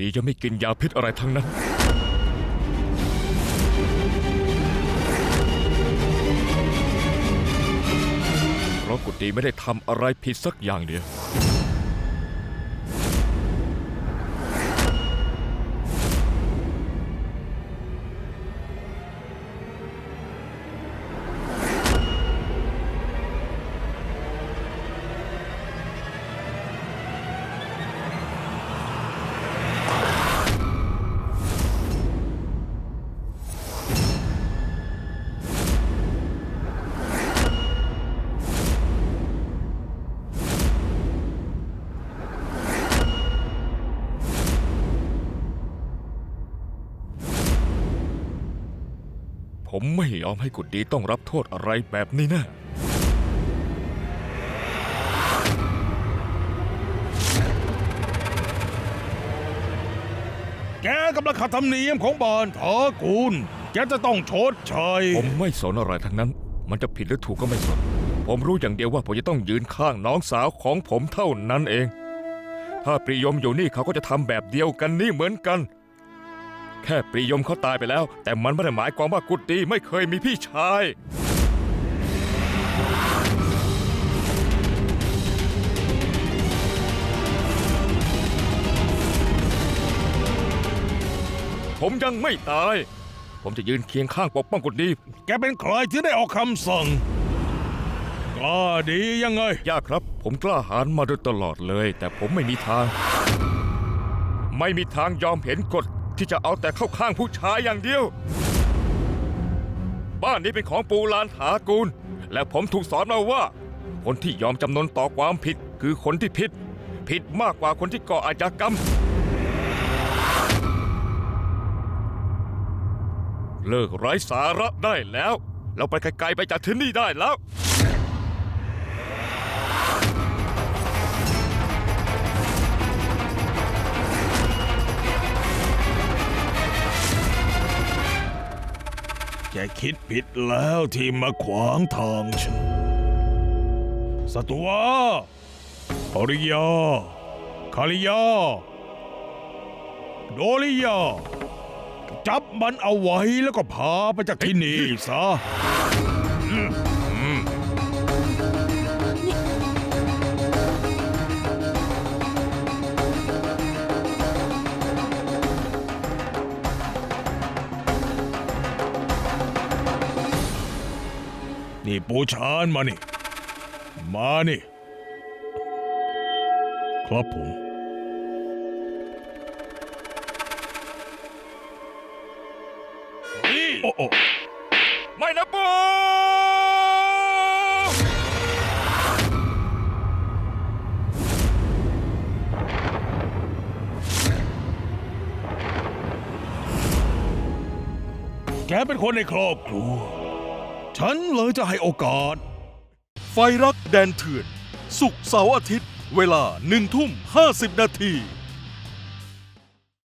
ดีจะไม่กินยาพิษอะไรทั้งนั้น เพราะกุฏีไม่ได้ทำอะไรผิดสักอย่างเดียว ผมไม่ยอมให้กุดดีต้องรับโทษอะไรแบบนี้แนะ่แกกำลังขัดธรรมเนียมของบ้านทากูล แกจะต้องชดใช้ผมไม่สนอะไรทั้งนั้น มันจะผิดหรือถูกก็ไม่สน ผมรู้อย่างเดียวว่าผมจะต้องยืนข้างน้องสาวของผมเท่านั้นเอง ถ้าปรียมอยู่นี่เขาก็จะทำแบบเดียวกันนี่เหมือนกัน แค่ปรียมเขาตายไปแล้ว แต่มันไม่ได้หมายความว่ากุดดีไม่เคยมีพี่ชาย ผมยังไม่ตาย ผมจะยืนเคียงข้างปกป้องกุดดี แกเป็นใครที่ได้ออกคำสั่งกล้าดียังไง ยากครับ ผมกล้าหาญมาโดยตลอดเลย แต่ผมไม่มีทาง ไม่มีทางยอมเห็นกฎ ที่จะเอาแต่เข้าข้างผู้ชายอย่างเดียว บ้านนี้เป็นของปูลานถากูล และผมถูกสอนมาว่า คนที่ยอมจำนนต่อความผิดคือคนที่ผิด ผิดมากกว่าคนที่ก่ออาชญากรรม เลิกไร้สาระได้แล้ว เราไปไกลๆไปจากที่นี่ได้แล้ว แกคิดผิดแล้วที่มาขวางทางฉันสตัวอริยาคาริยาโดริยา จับมันเอาไว้แล้วก็พาไปจากที่นี่ซะ นี่ปูชานมานี่ มานี่ ครับผมโอ้โอ้ไม่นะปูแกเป็นคนในครอบครัว ฉันเลยจะให้โอกาส ไฟรักแดนเถื่อน สุกร์เสาร์อาทิตย์ เวลาหนึ่งทุ่มห้าสิบนาที